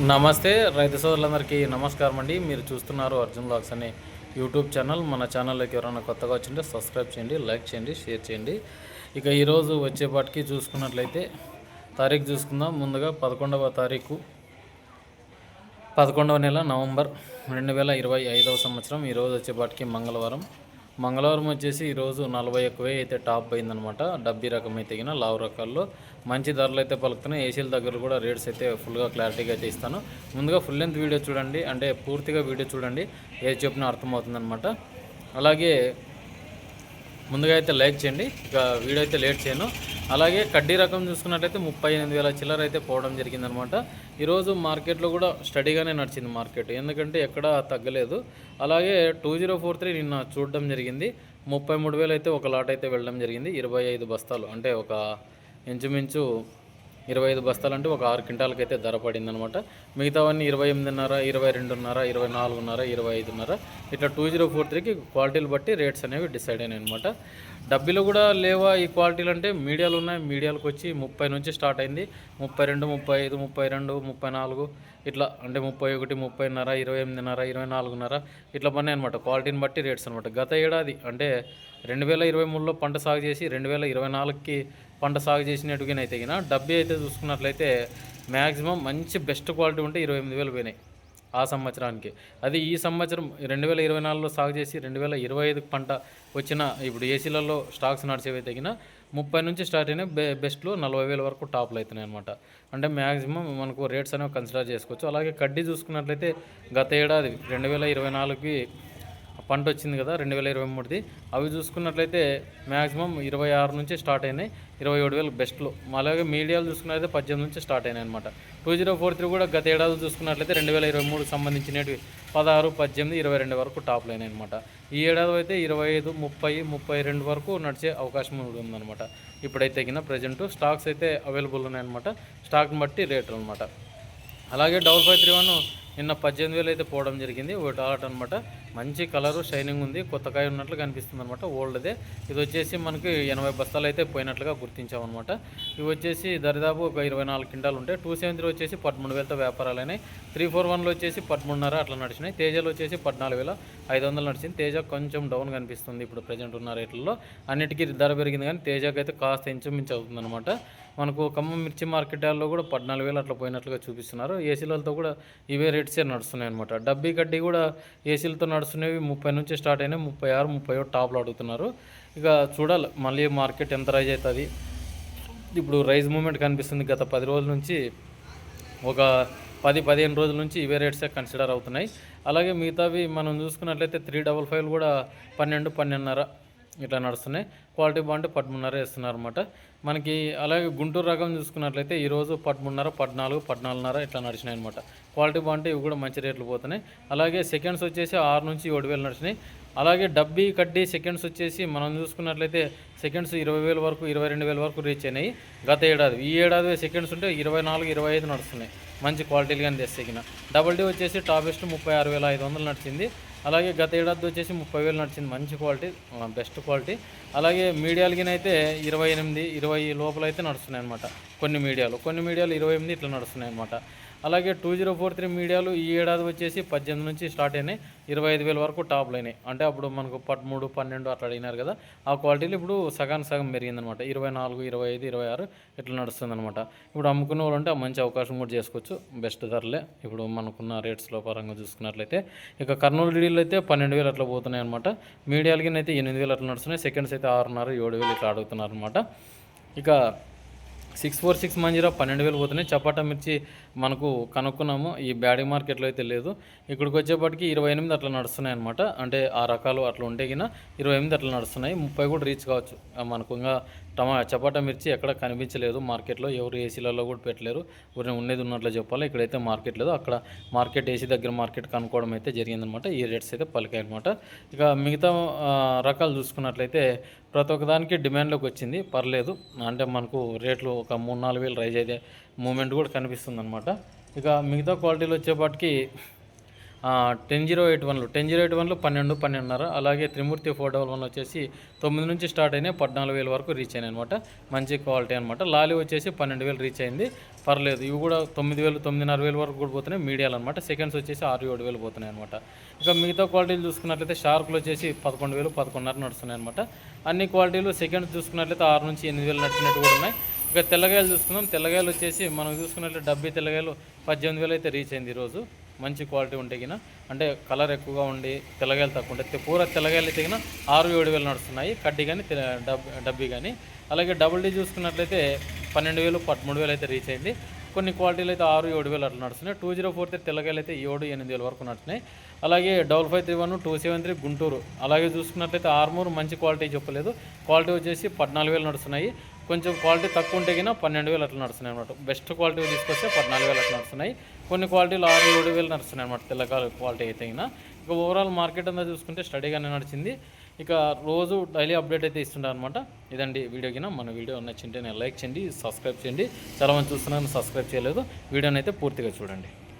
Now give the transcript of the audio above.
నమస్తే రైతు సోదరులందరికీ నమస్కారం అండి. మీరు చూస్తున్నారు అర్జున్ బ్లాగ్స్ అనే యూట్యూబ్ ఛానల్. మన ఛానల్లోకి ఎవరైనా కొత్తగా వచ్చింటే సబ్స్క్రైబ్ చేయండి లైక్ చేయండి షేర్ చేయండి. ఇక ఈరోజు వచ్చేపాటికి చూసుకున్నట్లయితే తారీఖు చూసుకుందాం. ముందుగా పదకొండవ తారీఖు పదకొండవ నెల నవంబర్ రెండు వేల ఇరవై ఐదవ సంవత్సరం. ఈరోజు వచ్చేపాటికి మంగళవారం. మంగళవారం వచ్చేసి ఈరోజు నలభై ఒక్క వెయ్యి అయితే టాప్ అయిందనమాట. డబ్బీ రకం అయితే గిన లావు రకాల్లో. మంచి ధరలు అయితే పలుకుతున్నాయి. ఏసీల దగ్గర కూడా రేట్స్ అయితే ఫుల్గా క్లారిటీగా అయితే ఇస్తాను. ముందుగా ఫుల్ లెంత్ వీడియో చూడండి. అంటే పూర్తిగా వీడియో చూడండి. ఏది చెప్పినా అర్థమవుతుందనమాట. అలాగే ముందుగా అయితే లైక్ చేయండి. ఇక వీడియో అయితే లేట్ చేయను. అలాగే కడ్డీ రకం చూసుకున్నట్లయితే ముప్పై ఎనిమిది వేల చిల్లర అయితే పోవడం జరిగిందనమాట. ఈరోజు మార్కెట్లో కూడా స్టడీగానే నడిచింది మార్కెట్. ఎందుకంటే ఎక్కడ తగ్గలేదు. అలాగే టూ జీరో ఫోర్ త్రీ నిన్న చూడడం జరిగింది. ముప్పై మూడు వేలు అయితే ఒక లాట్ అయితే వెళ్ళడం జరిగింది. ఇరవై ఐదు బస్తాలు అంటే ఒక ఇంచుమించు ఇరవై ఐదు బస్తాలు అంటే ఒక ఆరు క్వింటాలకి అయితే ధర పడిందనమాట. మిగతావన్నీ ఇరవై ఎనిమిదిన్నర ఇరవై రెండున్నర ఇరవై నాలుగున్నర ఇరవై ఐదున్నర. ఇట్లా టూ జీరో ఫోర్ త్రీకి క్వాలిటీలు బట్టి రేట్స్ అనేవి డిసైడ్ అయినాయి అనమాట డబ్బీలో కూడా లేవా ఈ క్వాలిటీలు అంటే మీడియాలు ఉన్నాయి. మీడియాలకు వచ్చి ముప్పై నుంచి స్టార్ట్ అయింది. ముప్పై రెండు ముప్పై ఐదు ముప్పై రెండు ముప్పై నాలుగు. ఇట్లా అంటే ముప్పై ఒకటి ముప్పైన్నర ఇరవై ఎనిమిదిన్నర ఇరవై నాలుగున్నర ఇట్లా పన్నాయి అనమాట క్వాలిటీని బట్టి రేట్స్ అనమాట గత ఏడాది అంటే రెండు వేల ఇరవై మూడులో పంట సాగు చేసి రెండు వేల ఇరవై నాలుగుకి పంట సాగు చేసినట్టుగానైతే గిన డబ్బీ అయితే చూసుకున్నట్లయితే మ్యాక్సిమం మంచి బెస్ట్ క్వాలిటీ ఉంటే ఇరవై ఎనిమిది వేలు పోయినాయి ఆ సంవత్సరానికి. అది ఈ సంవత్సరం రెండు వేల ఇరవై నాలుగులో సాగు చేసి రెండు వేల ఇరవై ఐదు పంట వచ్చిన ఇప్పుడు ఏసీలలో స్టాక్స్ నడిచేవి తగిన ముప్పై నుంచి స్టార్ట్ అయినాయి. బె బెస్ట్లో నలభై వేల వరకు టాప్లు అవుతున్నాయి అనమాట అంటే మ్యాక్సిమం మనకు రేట్స్ అనేవి కన్సిడర్ చేసుకోవచ్చు. అలాగే కడ్డీ చూసుకున్నట్లయితే గత ఏడాది రెండు వేల ఇరవై నాలుగుకి పంట వచ్చింది కదా రెండు వేల ఇరవై మూడుది. అవి చూసుకున్నట్లయితే మ్యాక్సిమం ఇరవై ఆరు నుంచి స్టార్ట్ అయినాయి. ఇరవై ఏడు వేలు బెస్ట్లో. అలాగే మీడియాలు చూసుకున్నట్లయితే పద్దెనిమిది నుంచి స్టార్ట్ అయినాయి అనమాట టూ జీరో ఫోర్ త్రీ కూడా గత ఏడాది చూసుకున్నట్లయితే రెండు వేల ఇరవై మూడుకి సంబంధించినవి పదహారు పద్దెనిమిది ఇరవై రెండు వరకు టాప్ లైన్ అనమాట ఈ ఏడాది అయితే ఇరవై ఐదు ముప్పై ముప్పై రెండు వరకు నడిచే అవకాశం ఉందన్నమాట. ఇప్పుడైతే కింద ప్రజెంట్ స్టాక్స్ అయితే అవైలబుల్ ఉన్నాయన్నమాట. స్టాక్ని బట్టి రేట్లు అనమాట అలాగే డబల్ ఫైవ్ త్రీ వన్ నిన్న పద్దెనిమిది వేలు అయితే పోవడం జరిగింది. ఒకటి ఆట అనమాట మంచి కలరు షైనింగ్ ఉంది. కొత్త కాయ ఉన్నట్లు కనిపిస్తుంది అనమాట ఓల్డ్దే ఇది వచ్చేసి మనకి ఎనభై బస్తాలు అయితే పోయినట్లుగా గుర్తించామన్నమాట ఇవి వచ్చేసి దరిదాపు ఒక ఇరవై నాలుగు క్వింటాలు ఉంటాయి. టూ సెవెన్ త్రీ వచ్చేసి పదమూడు వేలతో వ్యాపారాలైనాయి. త్రీ ఫోర్ వన్లో వచ్చేసి పదమూడున్నర అట్లా నడిచినాయి. తేజలు వచ్చేసి పద్నాలుగు వేల ఐదు వందలు నడిచింది. తేజ కొంచెం డౌన్ కనిపిస్తుంది ఇప్పుడు ప్రజెంట్ ఉన్న రేట్లలో. అన్నిటికీ ధర పెరిగింది కానీ తేజకి అయితే కాస్త ఇంచుమించు అవుతుందన్నమాట. మనకు ఖమ్మం మిర్చి మార్కెట్లో కూడా పద్నాలుగు వేలు అట్లా పోయినట్లుగా చూపిస్తున్నారు. ఏసీలతో కూడా ఇవే రేట్సే నడుస్తున్నాయి అనమాట డబ్బీ కడ్డీ కూడా ఏసీలతో నడుస్తున్నవి ముప్పై నుంచి స్టార్ట్ అయినాయి. ముప్పై ఆరు ముప్పై ఒకటి టాప్లు అడుగుతున్నారు. ఇక చూడాలి మళ్ళీ మార్కెట్ ఎంత రైజ్ అవుతుంది. ఇప్పుడు రైజ్ మూమెంట్ కనిపిస్తుంది గత పది రోజుల నుంచి. ఒక పది పదిహేను రోజుల నుంచి ఇవే రేట్సే కన్సిడర్ అవుతున్నాయి. అలాగే మిగతావి మనం చూసుకున్నట్లయితే త్రీ డబల్ ఫైవ్ కూడా పన్నెండు పన్నెండున్నర ఇట్లా నడుస్తున్నాయి. క్వాలిటీ బాగుంటే పదమూడున్నర వేస్తున్నారు అనమాట మనకి అలాగే గుంటూరు రకం చూసుకున్నట్లయితే ఈరోజు పదమూడున్నర పద్నాలుగు పద్నాలుగున్నర ఇట్లా నడిచినాయి అనమాట క్వాలిటీ బాగుంటే ఇవి కూడా మంచి రేట్లు పోతున్నాయి. అలాగే సెకండ్స్ వచ్చేసి ఆరు నుంచి ఏడు వేలు నడిచినాయి. అలాగే డబ్బీ కడ్డీ సెకండ్స్ వచ్చేసి మనం చూసుకున్నట్లయితే సెకండ్స్ ఇరవై వేల వరకు ఇరవై రెండు వేల వరకు రీచ్ అయినాయి. గత ఏడాది ఈ ఏడాది సెకండ్స్ ఉంటే ఇరవై నాలుగు ఇరవై ఐదు నడుస్తున్నాయి. మంచి క్వాలిటీలు కానీ తెస్తగిన డబల్ డీ వచ్చేసి టాపెస్ట్ ముప్పై ఆరు వేల ఐదు వందలు నడిచింది. అలాగే గత ఏడాది వచ్చేసి ముప్పై వేలు నడిచింది. మంచి క్వాలిటీ బెస్ట్ క్వాలిటీ. అలాగే మీడియాలకినైతే ఇరవై ఎనిమిది ఇరవై లోపల అయితే నడుస్తున్నాయి అనమాట కొన్ని మీడియాలు కొన్ని మీడియాలు ఇరవై ఎనిమిది ఇట్లా నడుస్తున్నాయి అనమాట అలాగే టూ జీరో ఫోర్ త్రీ మీడియాలు ఈ ఏడాది వచ్చేసి పద్దెనిమిది నుంచి స్టార్ట్ అయినాయి. ఇరవై ఐదు వేల వరకు టాప్లు అయినాయి. అంటే అప్పుడు మనకు పదమూడు పన్నెండు అట్లా అడిగినారు కదా ఆ క్వాలిటీలు ఇప్పుడు సగానికి సగం పెరిగిందనమాట. ఇరవై నాలుగు ఇరవై ఐదు ఇరవై ఆరు ఇట్లా నడుస్తుంది అనమాట ఇప్పుడు అమ్ముకునే వాళ్ళు అంటే మంచి అవకాశం కూడా చేసుకోవచ్చు. బెస్ట్ ధరలే. ఇప్పుడు మనకున్న రేట్స్లో పరంగా చూసుకున్నట్లయితే ఇక కర్నూలు డీడీలు అయితే పన్నెండు వేలు అట్లా పోతున్నాయి అనమాట. మీడియాలకి అయితే ఎనిమిది వేలు అట్లా నడుస్తున్నాయి. సెకండ్స్ అయితే ఆరున్నర ఏడు వేలు ఇట్లా అడుగుతున్నారు అనమాట ఇక సిక్స్ ఫోర్ సిక్స్ మంజీరా పన్నెండు వేలు పోతున్నాయి. చపాటా మిర్చి మనకు కనుక్కున్నాము. ఈ బ్యాడీ మార్కెట్లో అయితే లేదు. ఇక్కడికి వచ్చేప్పటికి ఇరవై ఎనిమిది అట్లా నడుస్తున్నాయి అనమాట అంటే ఆ రకాలు అట్లా ఉంటే గిన ఇరవై ఎనిమిది అట్లా నడుస్తున్నాయి. ముప్పై కూడా రీచ్ కావచ్చు. మనకు ఇంకా టమా చపాటా మిర్చి ఎక్కడ కనిపించలేదు. మార్కెట్లో ఎవరు ఏసీలలో కూడా పెట్టలేరు. ఊరిని ఉండేది ఉన్నట్లు చెప్పాలి. ఇక్కడైతే మార్కెట్ లేదు. అక్కడ మార్కెట్ ఏసీ దగ్గర మార్కెట్ కనుక్కోవడం అయితే జరిగిందనమాట ఈ రేట్స్ అయితే పలికాయి అనమాట ఇక మిగతా రకాలు చూసుకున్నట్లయితే ప్రతి ఒక్కదానికి డిమాండ్లోకి వచ్చింది. పర్లేదు. అంటే మనకు రేట్లు ఒక మూడు నాలుగు వేలు రైజ్ అయితే మూమెంట్ కూడా కనిపిస్తుంది అనమాట ఇక మిగతా క్వాలిటీలు వచ్చేపాటికి టెన్ జీరో ఎయిట్ వన్లు. టెన్ జీరో ఎయిట్ వన్లు పన్నెండు పన్నెండున్నర. అలాగే త్రిమూర్తి ఫోర్ డబల్ వన్ వచ్చేసి తొమ్మిది నుంచి స్టార్ట్ అయినాయి పద్నాలుగు వేల వరకు రీచ్ అయినాయి అనమాట మంచి క్వాలిటీ అనమాట లాలి వచ్చేసి పన్నెండు వేలు రీచ్ అయింది. పర్లేదు ఇవి కూడా తొమ్మిది వేలు తొమ్మిదిన్నర వేల వరకు కూడా పోతున్నాయి మీడియాలు అనమాట సెకండ్స్ వచ్చేసి ఆరు ఏడు వేలు పోతున్నాయి అనమాట ఇక మిగతా క్వాలిటీలు చూసుకున్నట్లయితే షార్క్లు వచ్చేసి పదకొండు వేలు పదకొండున్నర నడుస్తున్నాయి అనమాట అన్ని క్వాలిటీలు సెకండ్స్ చూసుకున్నట్లయితే ఆరు నుంచి ఎనిమిది వేలు నడిచినట్టు కూడా ఉన్నాయి. ఇక తెల్లగాయలు చూసుకుందాం. తెల్లగాయలు వచ్చేసి మనం చూసుకున్నట్లయితే డబ్బీ తెల్లగాయలు పద్దెనిమిది వేలు అయితే రీచ్ అయింది ఈరోజు. మంచి క్వాలిటీ ఉంటే అంటే కలర్ ఎక్కువగా ఉండి తెల్లగాయలు తక్కువ ఉంటే పూర తెల్లగాయలు అయితే గిన ఆరు ఏడు వేలు నడుస్తున్నాయి. కడ్డీ కానీ డబ్బీ కానీ అలాగే డబుల్ డీ చూసుకున్నట్లయితే పన్నెండు వేలు పదమూడు వేలు అయితే రీచ్ అయింది. కొన్ని క్వాలిటీలు అయితే ఆరు ఏడు వేలు అట్లా నడుస్తున్నాయి. టూ జీరో ఫోర్ త్రీ తెల్లగాయలు అయితే ఏడు ఎనిమిది వేల వరకు నడుస్తున్నాయి. అలాగే double five three one two seven three Guntur. అలాగే చూసుకున్నట్లయితే ఆర్మూర్ మంచి క్వాలిటీ చెప్పలేదు. క్వాలిటీ వచ్చేసి పద్నాలుగు వేలు నడుస్తున్నాయి. కొంచెం క్వాలిటీ తక్కువ ఉంటే కినా పన్నెండు వేలు అట్లా నడుస్తున్నాయి అనమాట బెస్ట్ క్వాలిటీ తీసుకొస్తే పద్నాలుగు వేలు అట్లా నడుస్తున్నాయి. కొన్ని క్వాలిటీలు ఆరు ఏడు వేలు నడుస్తున్నాయి అనమాట తెల్లకాయలు క్వాలిటీ అయితే కినా ఇక ఓవరాల్ మార్కెట్ అంతా చూసుకుంటే స్టడీగానే నడిచింది. ఇక రోజు డైలీ అప్డేట్ అయితే ఇస్తుండే అనమాట ఇదండి వీడియో కింద. మన వీడియో నచ్చింటే నేను లైక్ చేయండి సబ్స్క్రైబ్ చేయండి. చాలామంది చూస్తున్నాను సబ్స్క్రైబ్ చేయలేదు. వీడియోని అయితే పూర్తిగా చూడండి.